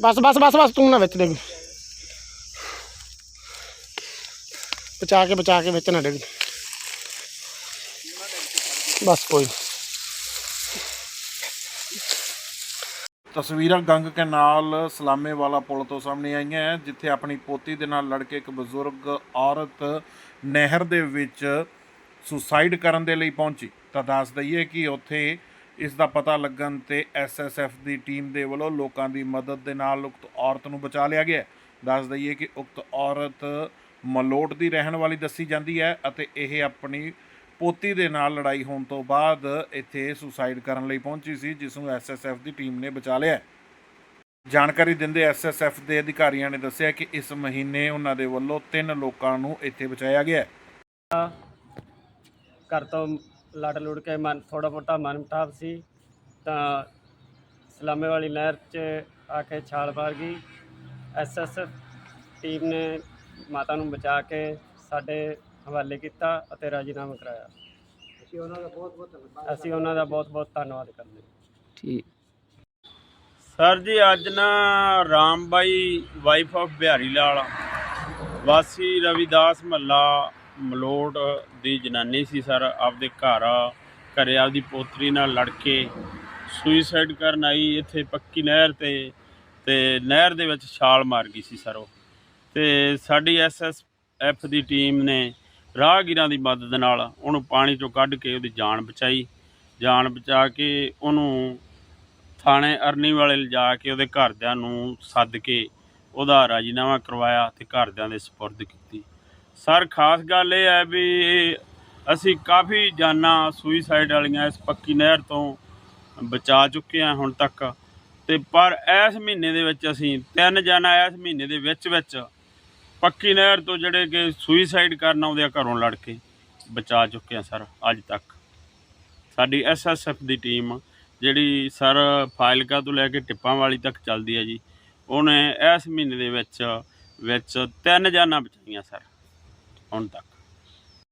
ਬਸ ਬਸ ਬਸ ਬਸ, ਤੂੰ ਨਾ ਵਿੱਚ ਡਿੱਗ। ਬਚਾ ਕੇ ਬਚਾ ਕੇ ਵਿੱਚ ਨਾ ਡਿੱਗ। ਬਸ ਕੋਈ ਤਸਵੀਰਾਂ ਗੰਗ ਕੈਨਾਲ ਸਲਾਮੇ ਵਾਲਾ ਪੁਲ ਤੋਂ ਸਾਹਮਣੇ ਆਈਆਂ ਹੈ, ਜਿੱਥੇ ਆਪਣੀ ਪੋਤੀ ਦੇ ਨਾਲ ਲੜ ਕੇ ਇੱਕ ਬਜ਼ੁਰਗ ਔਰਤ ਨਹਿਰ ਦੇ ਵਿੱਚ ਸੁਸਾਈਡ ਕਰਨ ਦੇ ਲਈ ਪਹੁੰਚੀ। ਤਾਂ ਦੱਸ ਦਈਏ ਕਿ ਉੱਥੇ ਇਸ ਦਾ ਪਤਾ ਲੱਗਣ ਤੇ ਐਸਐਸਐਫ ਦੀ ਟੀਮ ਦੇ ਵੱਲੋਂ ਲੋਕਾਂ ਦੀ ਮਦਦ ਦੇ ਨਾਲ ਉਕਤ ਔਰਤ ਨੂੰ ਬਚਾ ਲਿਆ ਗਿਆ ਦੱਸ ਦਈਏ ਕਿ ਉਕਤ ਔਰਤ ਮਲੋਟ ਦੀ ਰਹਿਣ ਵਾਲੀ ਦੱਸੀ ਜਾਂਦੀ ਹੈ ਅਤੇ ਇਹ ਆਪਣੀ ਪੋਤੀ ਦੇ ਨਾਲ ਲੜਾਈ ਹੋਣ ਤੋਂ ਬਾਅਦ ਇੱਥੇ ਸੁਸਾਈਡ ਕਰਨ ਲਈ ਪਹੁੰਚੀ ਸੀ, ਜਿਸ ਨੂੰ ਐਸਐਸਐਫ ਦੀ ਟੀਮ ਨੇ ਬਚਾ ਲਿਆ ਜਾਣਕਾਰੀ ਦਿੰਦੇ ਐਸਐਸਐਫ ਦੇ ਅਧਿਕਾਰੀਆਂ ਨੇ ਦੱਸਿਆ ਕਿ ਇਸ ਮਹੀਨੇ ਉਹਨਾਂ ਦੇ ਵੱਲੋਂ ਤਿੰਨ ਲੋਕਾਂ ਨੂੰ ਇੱਥੇ ਬਚਾਇਆ ਗਿਆ ਘਰ ਤੋਂ ਲੜ ਲੁੜ ਕੇ ਮਨ ਥੋੜਾ ਮੋਟਾ ਮਨ ਮੁਟਾਵ ਸੀ। ਤਾਂ ਸਲਾਮੇ ਵਾਲੀ ਨਹਿਰ 'ਚ ਆ ਕੇ ਛਾਲ ਮਾਰ ਗਈ। ਐਸਐਸਐਫ ਟੀਮ ਨੇ ਮਾਤਾ ਨੂੰ ਬਚਾ ਕੇ ਸਾਡੇ ਹਵਾਲੇ ਕੀਤਾ ਅਤੇ ਰਾਜੀਨਾਮਾ ਕਰਾਇਆ। ਅਸੀਂ ਉਹਨਾਂ ਦਾ ਬਹੁਤ ਬਹੁਤ ਧੰਨਵਾਦ ਅਸੀਂ ਉਹਨਾਂ ਦਾ ਬਹੁਤ ਬਹੁਤ ਧੰਨਵਾਦ ਕਰਦੇ ਹਾਂ। ਠੀਕ। ਸਰ ਜੀ ਅੱਜ ਨਾ ਰਾਮ ਬਾਈ ਵਾਈਫ ਆਫ ਬਿਹਾਰੀ ਲਾਲ ਵਾਸੀ ਰਵਿਦਾਸ ਮਹੱਲਾ ਮਲੋਟ ਦੀ ਜਨਾਨੀ ਸੀ ਸਰ, ਆਪਦੇ ਘਰ ਘਰੇ ਆਪਦੀ ਪੋਤਰੀ ਨਾਲ ਲੜ ਕੇ ਸੁਈਸਾਈਡ ਕਰਨ ਆਈ ਇੱਥੇ ਪੱਕੀ ਨਹਿਰ ਤੇ ਤੇ ਨਹਿਰ ਦੇ ਵਿੱਚ ਛਾਲ ਮਾਰ ਗਈ ਸੀ ਸਰ ਉਹ। ਤੇ ਸਾਡੀ ਐਸਐਸਐਫ ਦੀ ਟੀਮ ਨੇ ਰਾਹਗੀਰਾਂ ਦੀ ਮਦਦ ਨਾਲ ਉਹਨੂੰ ਪਾਣੀ ਚੋਂ ਕੱਢ ਕੇ ਉਹਦੀ ਜਾਨ ਬਚਾਈ। ਜਾਨ ਬਚਾ ਕੇ ਉਹਨੂੰ ਥਾਣੇ ਅਰਨੀ ਵਾਲੇ ਲਿਜਾ ਕੇ ਉਹਦੇ ਘਰਦਿਆਂ ਨੂੰ ਸੱਦ ਕੇ ਉਹਦਾ ਰਾਜੀਨਾਮਾ ਕਰਵਾਇਆ ਤੇ ਘਰਦਿਆਂ ਦੇ ਸਪੁਰਦ ਕੀਤੀ। ਸਰ, ਖਾਸ ਗੱਲ ਇਹ ਹੈ ਵੀ ਅਸੀਂ ਕਾਫੀ ਜਾਨਾਂ ਸੁਈਸਾਈਡ ਵਾਲੀਆਂ ਇਸ ਪੱਕੀ ਨਹਿਰ ਤੋਂ ਬਚਾ ਚੁੱਕੇ ਹਾਂ ਹੁਣ ਤੱਕ। ਤੇ ਪਰ ਇਸ ਮਹੀਨੇ ਦੇ ਵਿੱਚ ਅਸੀਂ ਤਿੰਨ ਜਾਨਾਂ ਇਸ ਮਹੀਨੇ ਦੇ ਵਿੱਚ ਵਿੱਚ ਪੱਕੀ ਨਹਿਰ ਤੋਂ ਜਿਹੜੇ ਕਿ ਸੁਈਸਾਈਡ ਕਰਨ ਆਉਂਦੇ ਆ, ਘਰੋਂ ਲੜ ਕੇ ਬਚਾ ਚੁੱਕੇ ਹਾਂ ਸਰ, ਅੱਜ ਤੱਕ। ਸਾਡੀ ਐਸਐਸਐਫ ਦੀ ਟੀਮ ਜਿਹੜੀ ਸਰ ਫਾਇਲਕਾ ਤੋਂ ਲੈ ਕੇ ਟਿੱਪਾਂ ਵਾਲੀ ਤੱਕ ਚੱਲਦੀ ਹੈ ਜੀ, ਉਹਨੇ ਇਸ ਮਹੀਨੇ ਦੇ ਵਿੱਚ ਵਿੱਚ ਤਿੰਨ ਜਾਨਾਂ ਬਚਾਈਆਂ ਸਰ। ਹੁਣ ਤੱਕ